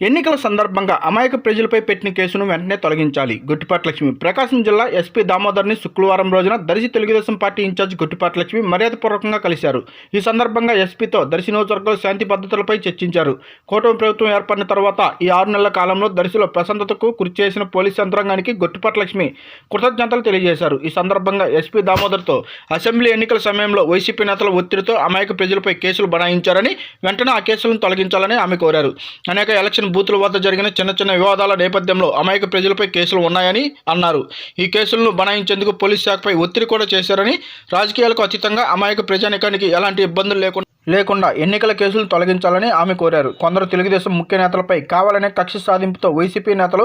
ఎన్నికల సందర్భంగా అమాయక ప్రజలపై పెట్టిన కేసును వెంటనే తొలగించాలి. గుట్టిపాటి లక్ష్మి ప్రకాశం జిల్లా ఎస్పీ దామోదర్ని శుక్రవారం రోజున దర్శి తెలుగుదేశం పార్టీ ఇన్ఛార్జ్ గుట్టిపాటి లక్ష్మి మర్యాదపూర్వకంగా కలిశారు. ఈ సందర్భంగా ఎస్పీతో దర్శి నియోజకవర్గంలో శాంతి భద్రతలపై చర్చించారు. కూటమి ప్రభుత్వం ఏర్పడిన తర్వాత ఈ ఆరు నెలల కాలంలో దర్శిలో ప్రశాంతతకు కృషి చేసిన పోలీసు యంత్రాంగానికి గుట్టిపాటి లక్ష్మి కృతజ్ఞతలు తెలియజేశారు. ఈ సందర్భంగా ఎస్పీ దామోదర్తో అసెంబ్లీ ఎన్నికల సమయంలో వైసీపీ నేతల ఒత్తిడితో అమాయక ప్రజలపై కేసులు బనాయించారని వెంటనే ఆ కేసులను తొలగించాలని ఆమె కోరారు. అనేక ఎలక్షన్ బూతుల వద్ద జరిగిన చిన్న చిన్న వివాదాల నేపథ్యంలో అమాయక ప్రజలపై కేసులు ఉన్నాయని అన్నారు. ఈ కేసులను బనాయించేందుకు పోలీస్ శాఖపై ఒత్తిడి కూడా చేశారని రాజకీయాలకు అతీతంగా అమాయక ప్రజానికానికి ఎలాంటి ఇబ్బందులు లేకుండా లేకుండా ఎన్నికల కేసులను తొలగించాలని ఆమె కోరారు. కొందరు తెలుగుదేశం ముఖ్య నేతలపై కావాలనే కక్ష సాధింపుతో వైసీపీ నేతలు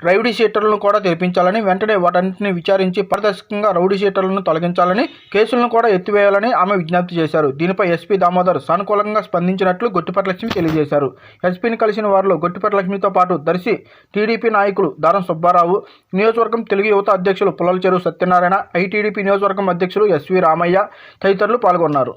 రౌడీ షీటర్లను కూడా తెరిపించాలని వెంటనే వాటన్నింటిని విచారించి పారదర్శకంగా రౌడీ షీటర్లను తొలగించాలని కేసులను కూడా ఎత్తివేయాలని ఆమె విజ్ఞప్తి చేశారు. దీనిపై ఎస్పీ దామోదర్ సానుకూలంగా స్పందించినట్లు గొట్టిపట్లక్ష్మి తెలియజేశారు. ఎస్పీని కలిసిన వారిలో గొట్టిపట్లక్ష్మితో పాటు దర్శి టీడీపీ నాయకులు దారం సుబ్బారావు నియోజకవర్గం తెలుగు యువత అధ్యక్షులు పుల్లలచెరు సత్యనారాయణ ఐటీడీపీ నియోజకవర్గం అధ్యక్షులు ఎస్వి రామయ్య తదితరులు పాల్గొన్నారు.